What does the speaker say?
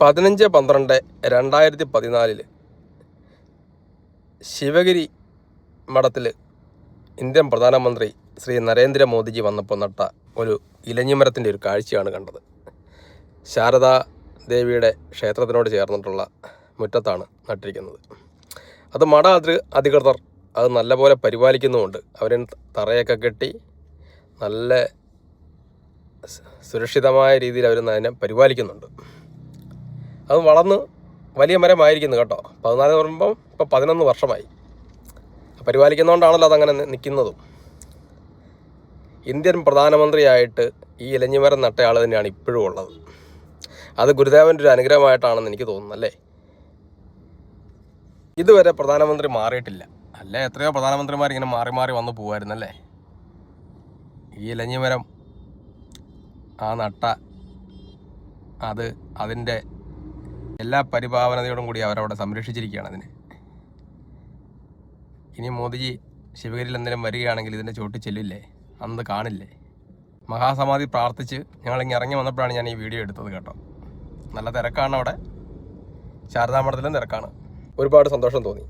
പതിനഞ്ച് പന്ത്രണ്ട് രണ്ടായിരത്തി പതിനാലിൽ ശിവഗിരി മഠത്തിൽ ഇന്ത്യൻ പ്രധാനമന്ത്രി ശ്രീ നരേന്ദ്രമോദിജി വന്നപ്പോൾ നട്ട ഒരു ഇലഞ്ഞിമരത്തിന്റെ ഒരു കാഴ്ചയാണ് കണ്ടത്. ശാരദാ ദേവിയുടെ ക്ഷേത്രത്തിനോട് ചേർന്നിട്ടുള്ള മുറ്റത്താണ് നട്ടിരിക്കുന്നത്. അത് മഠ അതി അധികൃതർ അത് നല്ലപോലെ പരിപാലിക്കുന്നുമുണ്ട്. അവരിന് തറയൊക്കെ കെട്ടി നല്ല സുരക്ഷിതമായ രീതിയിൽ അവർ അതിനെ പരിപാലിക്കുന്നുണ്ട്. അത് വളർന്ന് വലിയ മരമായിരിക്കുന്നു കേട്ടോ. പതിനാല് പറയുമ്പം ഇപ്പോൾ പതിനൊന്ന് വർഷമായി. പരിപാലിക്കുന്നതുകൊണ്ടാണല്ലോ അതങ്ങനെ നിൽക്കുന്നതും ഇന്ത്യൻ പ്രധാനമന്ത്രിയായിട്ട് ഈ ഇലഞ്ഞിമരം നട്ടയാൾ തന്നെയാണ് ഇപ്പോഴും ഉള്ളത്. അത് ഗുരുദേവന്റെ ഒരു അനുഗ്രഹമായിട്ടാണെന്ന് എനിക്ക് തോന്നുന്നു അല്ലേ? ഇതുവരെ പ്രധാനമന്ത്രി മാറിയിട്ടില്ല. അല്ലേ? എത്രയോ പ്രധാനമന്ത്രിമാർ ഇങ്ങനെ മാറി മാറി വന്നു പോകുമായിരുന്നല്ലേ ഈ ഇലഞ്ഞിമരം ആ നട്ട അത് അതിന്റെ എല്ലാ പരിഭാവനതയോടും കൂടി അവരവിടെ സംരക്ഷിച്ചിരിക്കുകയാണ് അതിനെ. ഇനി മോദിജി ശിവഗിരിയിൽ എന്തെങ്കിലും വരികയാണെങ്കിൽ ഇതിന്റെ ചോട്ടിൽ ചെല്ലില്ലേ? അന്ന് കാണില്ലേ? മഹാസമാധി പ്രാർത്ഥിച്ച് ഞങ്ങളിങ്ങ് ഇറങ്ങി വന്നപ്പോഴാണ് ഞാൻ ഈ വീഡിയോ എടുത്തത് കേട്ടോ. നല്ല തിരക്കാണ് അവിടെ. ശാരദാമഠത്തിലും തിരക്കാണ്. ഒരുപാട് സന്തോഷം തോന്നി.